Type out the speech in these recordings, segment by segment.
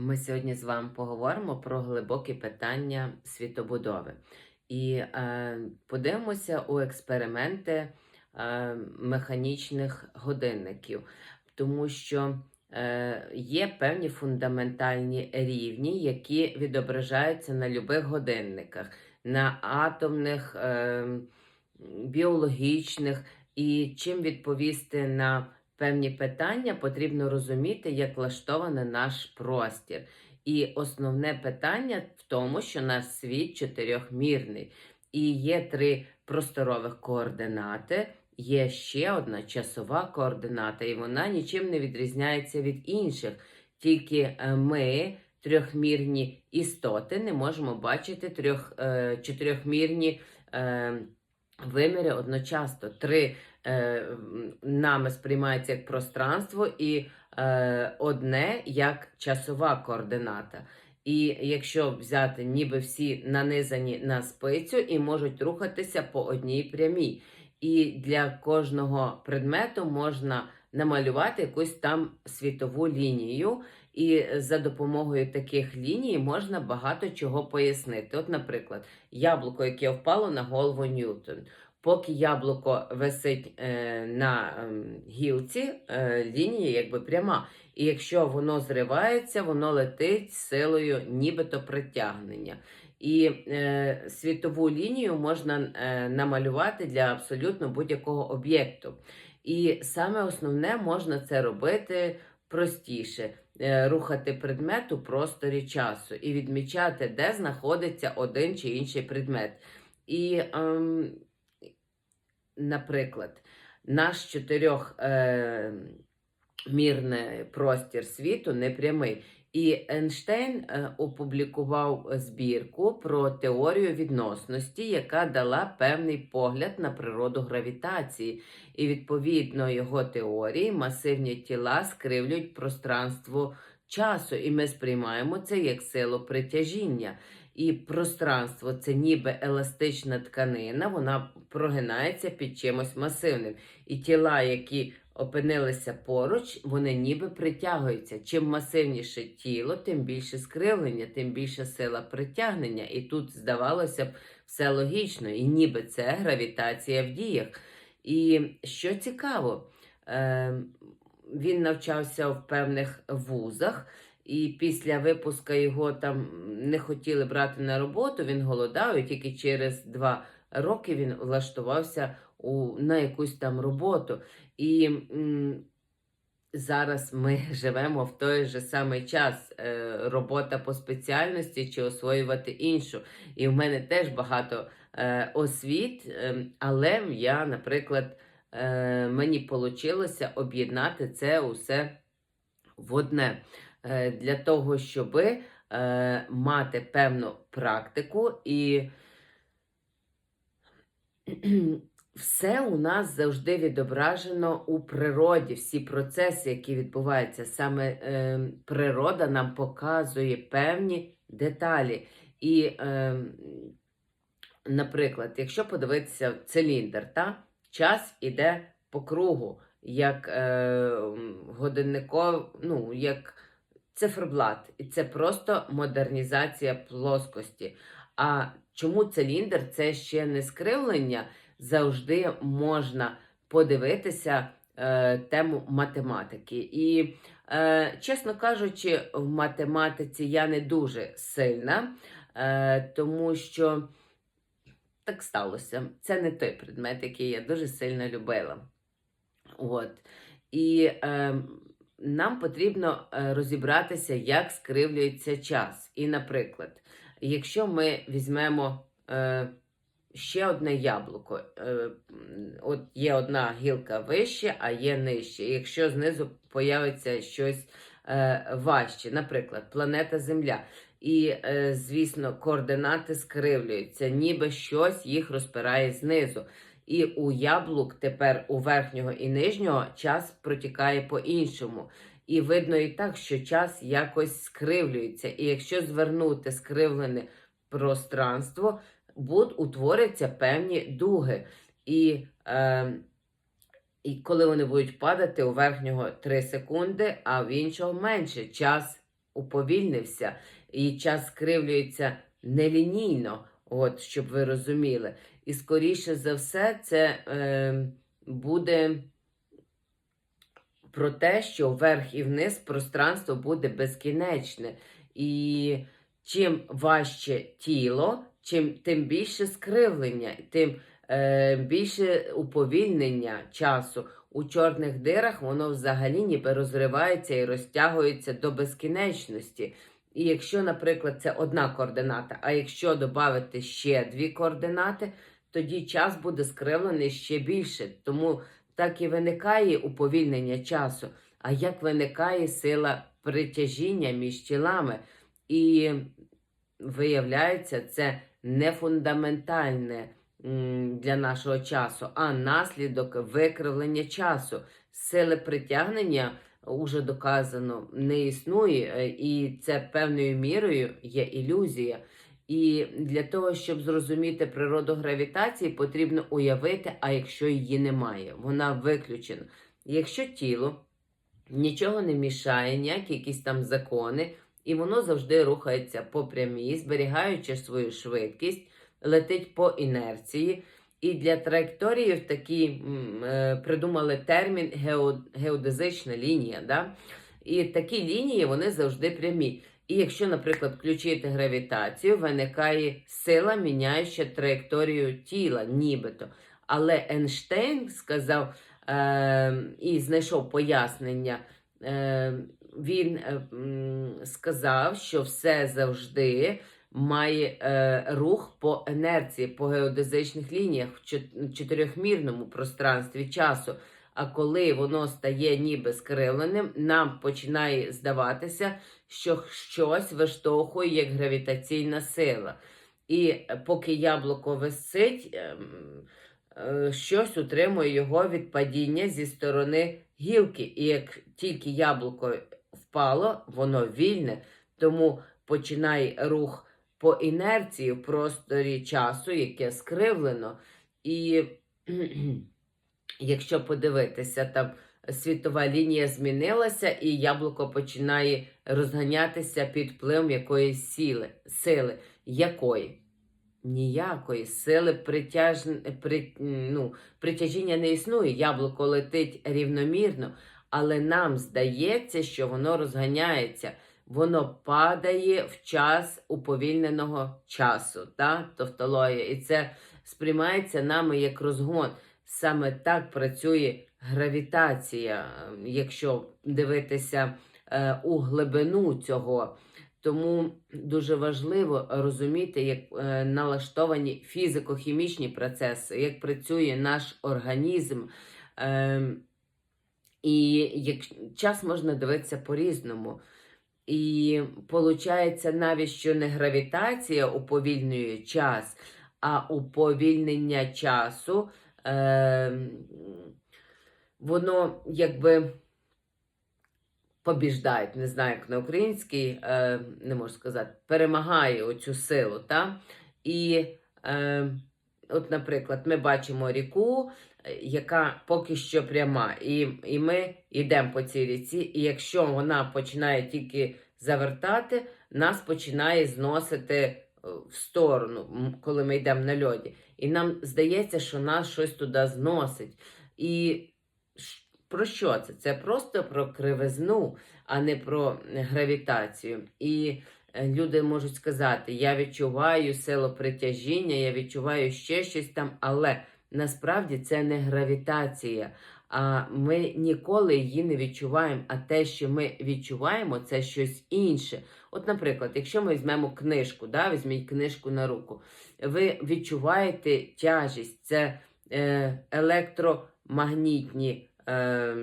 Ми сьогодні з вами поговоримо про глибокі питання світобудови. І е, подивимося у експерименти е, механічних годинників, тому що е, є певні фундаментальні рівні, які відображаються на любих годинниках, на атомних, е, біологічних, і чим відповісти на певні питання, потрібно розуміти, як влаштований наш простір. І основне питання в тому, що наш світ чотирьохмірний. І є три просторових координати, є ще одна часова координата, і вона нічим не відрізняється від інших. Тільки е, ми, трьохмірні істоти, не можемо бачити трьох, е, чотирьохмірні е, виміри одночасно. Три е, нами сприймається як пространство, і е, одне як часова координата. І якщо взяти, ніби всі нанизані на спицю і можуть рухатися по одній прямій. І для кожного предмету можна намалювати якусь там світову лінію, і за допомогою таких ліній можна багато чого пояснити. От, наприклад, яблуко, яке впало на голову Ньютон. Поки яблуко висить е, на ем, гілці, е, лінія якби пряма. І якщо воно зривається, воно летить силою нібито притягнення. І е, світову лінію можна е, намалювати для абсолютно будь-якого об'єкту. І саме основне можна це робити простіше, е, рухати предмет у просторі часу і відмічати, де знаходиться один чи інший предмет. І, ем, наприклад, наш чотирьохмірний простір світу непрямий. І Ейнштейн е, опублікував збірку про теорію відносності, яка дала певний погляд на природу гравітації. І відповідно його теорії масивні тіла скривлюють пространство часу, і ми сприймаємо це як силу притяжіння. І пространство це ніби еластична тканина, вона прогинається під чимось масивним. І тіла, які опинилися поруч, вони ніби притягуються. Чим масивніше тіло, тим більше скривлення, тим більша сила притягнення. І тут, здавалося б, все логічно, і ніби це гравітація в діях. І що цікаво, е, він навчався в певних вузах. І після випуска його там не хотіли брати на роботу, він голодав, і тільки через два роки він влаштувався у, на якусь там роботу. І м, зараз ми живемо в той же самий час. Е, робота по спеціальності чи освоювати іншу. І в мене теж багато е, освіт, е, але я, наприклад, е, мені вийшло об'єднати це усе в одне. Е, для того, щоб е, мати певну практику і все у нас завжди відображено у природі, всі процеси, які відбуваються. Саме е, природа нам показує певні деталі. І, наприклад, якщо подивитися в циліндр, та, час іде по кругу, як е, годинников, ну, як циферблат. І це просто модернізація плоскості. А чому циліндр це ще не скривлення? Завжди можна подивитися е, тему математики. І, е, чесно кажучи, в математиці я не дуже сильна, е, тому що так сталося. Це не той предмет, який я дуже сильно любила. От. І е, нам потрібно е, розібратися, як скривлюється час. І, наприклад, якщо ми візьмемо е, ще одне яблуко, е, от є одна гілка вище, а є нижче. Якщо знизу появиться щось е, важче, наприклад, планета Земля. І, е, звісно, координати скривлюються, ніби щось їх розпирає знизу. І у яблук тепер у верхнього і нижнього час протікає по-іншому. І видно і так, що час якось скривлюється. І якщо звернути скривлене пространство, будуть утворяться певні дуги. І, е, і коли вони будуть падати, у верхнього 3 секунди, а в іншого менше час уповільнився, і час скривлюється нелінійно, от, щоб ви розуміли. І скоріше за все, це е, буде про те, що вверх і вниз пространство буде безкінечне. І чим важче тіло, чим тим більше скривлення, тим е, більше уповільнення часу. У чорних дирах воно взагалі ніби розривається і розтягується до безкінечності. І якщо, наприклад, це одна координата, а якщо додати ще дві координати, тоді час буде скривлений ще більше. Тому так і виникає уповільнення часу. А як виникає сила притяжіння між тілами? І виявляється, це не фундаментальне для нашого часу, а наслідок викривлення часу. Сили притягнення уже доказано не існує, е, і це певною мірою є ілюзія. І для того, щоб зрозуміти природу гравітації, потрібно уявити, а якщо її немає, вона виключена. Якщо тіло нічого не мішає, ніякі якісь там закони, і воно завжди рухається по прямій, зберігаючи свою швидкість, летить по інерції. І для траєкторії в такій м, е, придумали термін геодезична лінія. Да? І такі лінії вони завжди прямі. І якщо, наприклад, включити гравітацію, виникає сила, міняюча траєкторію тіла, нібито. Але Ейнштейн сказав е, і знайшов пояснення. Е, він е, сказав, що все завжди має е, рух по інерції, по геодезичних лініях в чотирьохмірному пространстві часу. А коли воно стає ніби скривленим, нам починає здаватися, що щось виштовхує як гравітаційна сила. І поки яблуко висить, ем, е, щось утримує його від падіння зі сторони гілки. І як тільки яблуко впало, воно вільне, тому починає рух по інерції в просторі часу, яке скривлено. І якщо подивитися, там світова лінія змінилася, і яблуко починає розганятися під впливом якоїсь сили. сили. Якої? Ніякої сили притяж... при... ну, притяжіння не існує. Яблуко летить рівномірно, але нам здається, що воно розганяється. Воно падає в час уповільненого часу, та? тавтологія. І це сприймається нами як розгон. Саме так працює гравітація, е, якщо дивитися е, у глибину цього. Тому дуже важливо розуміти, як е, налаштовані фізико-хімічні процеси, як працює наш організм. Е, і як час можна дивитися по-різному. І виходить навіть, що не гравітація уповільнює час, а уповільнення часу. Е, воно якби побіждає, не знаю, як на українській, е, не можу сказати, перемагає оцю силу. Та? І, е, от, наприклад, ми бачимо ріку, е, яка поки що пряма, і, і ми йдемо по цій ріці, і якщо вона починає тільки завертати, нас починає зносити в сторону, коли ми йдемо на льоді. І нам здається, що нас щось туди зносить. І про що це? Це просто про кривизну, а не про гравітацію. І е, люди можуть сказати: я відчуваю силу притяжіння, я відчуваю ще щось там, але насправді це не гравітація. А ми ніколи її не відчуваємо. А те, що ми відчуваємо, це щось інше. От, наприклад, якщо ми візьмемо книжку, да, візьміть книжку на руку, ви відчуваєте тяжість, це е, електромагнітні е,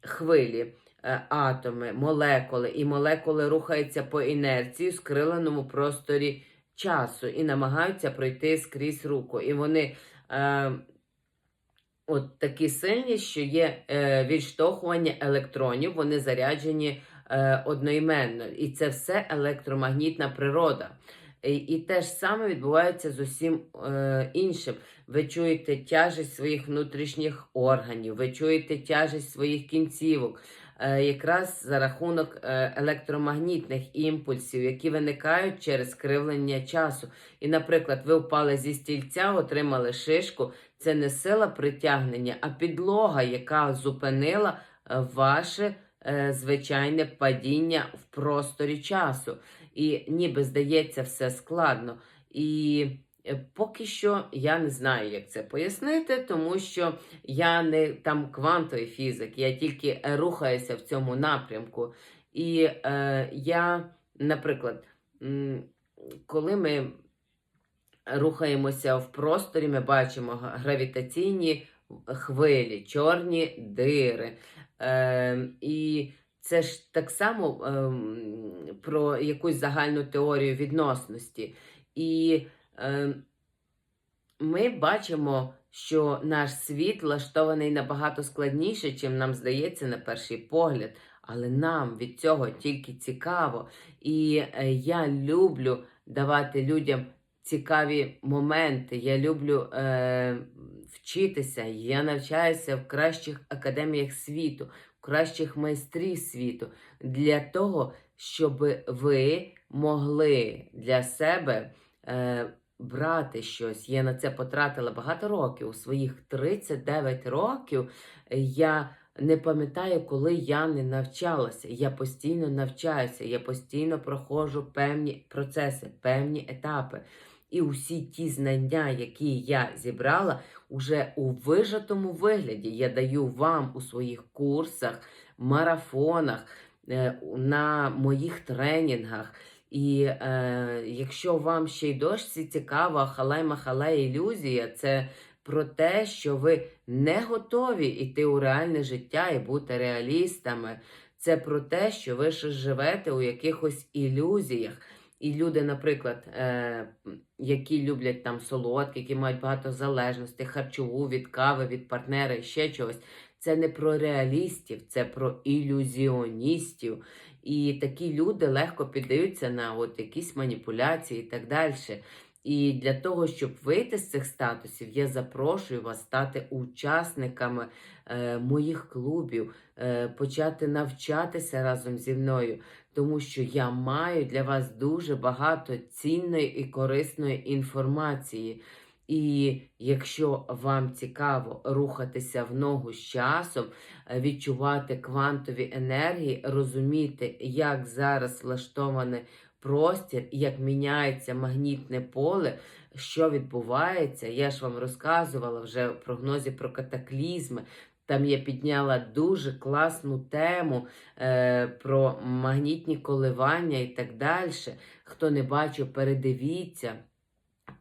хвилі, е, атоми, молекули, і молекули рухаються по інерції в скриленому просторі часу і намагаються пройти скрізь руку. І вони е, от такі сильні, що є е, відштовхування електронів, вони заряджені е, одноіменно. І це все електромагнітна природа. І, і те ж саме відбувається з усім е, іншим. Ви чуєте тяжесть своїх внутрішніх органів, ви чуєте тяжесть своїх кінцівок, е, якраз за рахунок е, електромагнітних імпульсів, які виникають через кривлення часу. І, наприклад, ви впали зі стільця, отримали шишку. Це не сила притягнення, а підлога, яка зупинила е, ваше е, звичайне падіння в просторі часу. І ніби здається все складно. І е, поки що я не знаю, як це пояснити, тому що я не там квантовий фізик, я тільки рухаюся в цьому напрямку. І е, я, наприклад, коли ми рухаємося в просторі, ми бачимо гравітаційні хвилі, чорні дири. Е, і це ж так само ем, про якусь загальну теорію відносності. І е, ми бачимо, що наш світ влаштований набагато складніше, чим нам здається на перший погляд. Але нам від цього тільки цікаво. І е, я люблю давати людям цікаві моменти. Я люблю е, вчитися. Я навчаюся в кращих академіях світу, кращих майстрів світу для того, щоб ви могли для себе е, брати щось. Я на це потратила багато років. У своїх 39 років я не пам'ятаю, коли я не навчалася. Я постійно навчаюся, я постійно проходжу певні процеси, певні етапи. І усі ті знання, які я зібрала, уже у вижатому вигляді я даю вам у своїх курсах, марафонах, е, на моїх тренінгах. І е, якщо вам ще й досі цікава халай-махалай ілюзія, це про те, що ви не готові йти у реальне життя і бути реалістами. Це про те, що ви ще живете у якихось ілюзіях. І люди, наприклад, е, які люблять там солодкі, які мають багато залежностей, харчову від кави, від партнера і ще чогось. Це не про реалістів, це про ілюзіоністів. І такі люди легко піддаються на от якісь маніпуляції і так далі. І для того, щоб вийти з цих статусів, я запрошую вас стати учасниками е, моїх клубів, е, почати навчатися разом зі мною, тому що я маю для вас дуже багато цінної і корисної інформації. І якщо вам цікаво рухатися в ногу з часом, е, відчувати квантові енергії, розуміти, як зараз влаштований простір, як міняється магнітне поле, що відбувається. Я ж вам розказувала вже в прогнозі про катаклізми. Там я підняла дуже класну тему е, про магнітні коливання і так далі. Хто не бачив, передивіться.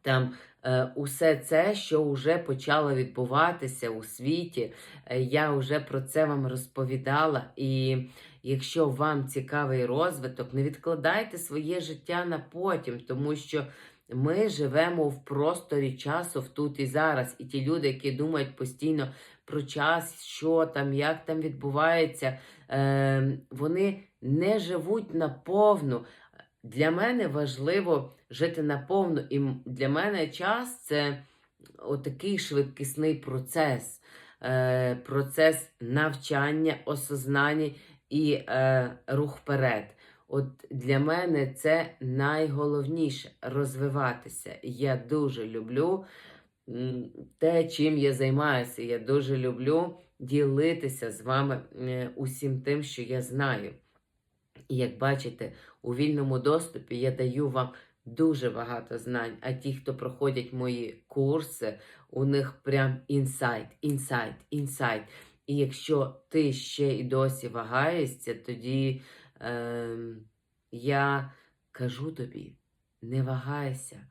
Там е, усе це, що вже почало відбуватися у світі, е, я вже про це вам розповідала. І якщо вам цікавий розвиток, не відкладайте своє життя на потім, тому що ми живемо в просторі часу в тут і зараз. І ті люди, які думають постійно про час, що там, як там відбувається, е, вони не живуть наповну. Для мене важливо жити наповну, і для мене час це отакий швидкісний процес, е, процес навчання, осознання і е, рух вперед. От для мене це найголовніше розвиватися. Я дуже люблю те, чим я займаюся. Я дуже люблю ділитися з вами е, усім тим, що я знаю. І як бачите, у вільному доступі я даю вам дуже багато знань. А ті, хто проходять мої курси, у них прям інсайт, інсайт, інсайт. І якщо ти ще і досі вагаєшся, тоді ем, я кажу тобі: не вагайся,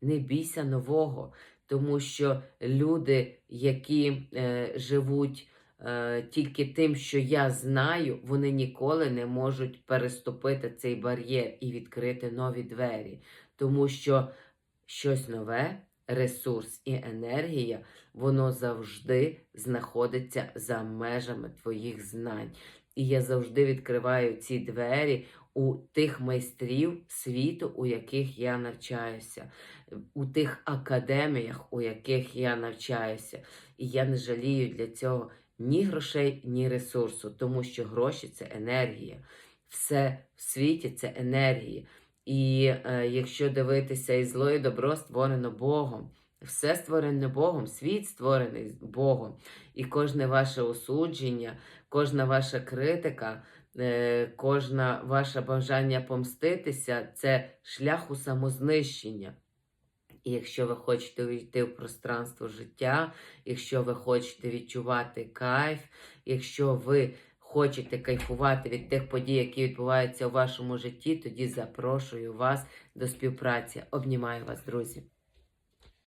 не бійся нового, тому що люди, які е, живуть е, тільки тим, що я знаю, вони ніколи не можуть переступити цей бар'єр і відкрити нові двері, тому що щось нове, ресурс і енергія, воно завжди знаходиться за межами твоїх знань. І я завжди відкриваю ці двері у тих майстрів світу, у яких я навчаюся, у тих академіях, у яких я навчаюся. І я не жалію для цього ні грошей, ні ресурсу, тому що гроші це енергія. Все в світі це енергії. І е, якщо дивитися і зло, і добро створено Богом. Все створене Богом, світ створений Богом. І кожне ваше осудження, кожна ваша критика, е, кожне ваше бажання помститися це шлях у самознищення. І якщо ви хочете увійти в пространство життя, якщо ви хочете відчувати кайф, якщо ви хочете кайфувати від тих подій, які відбуваються у вашому житті, тоді запрошую вас до співпраці. Обнімаю вас, друзі.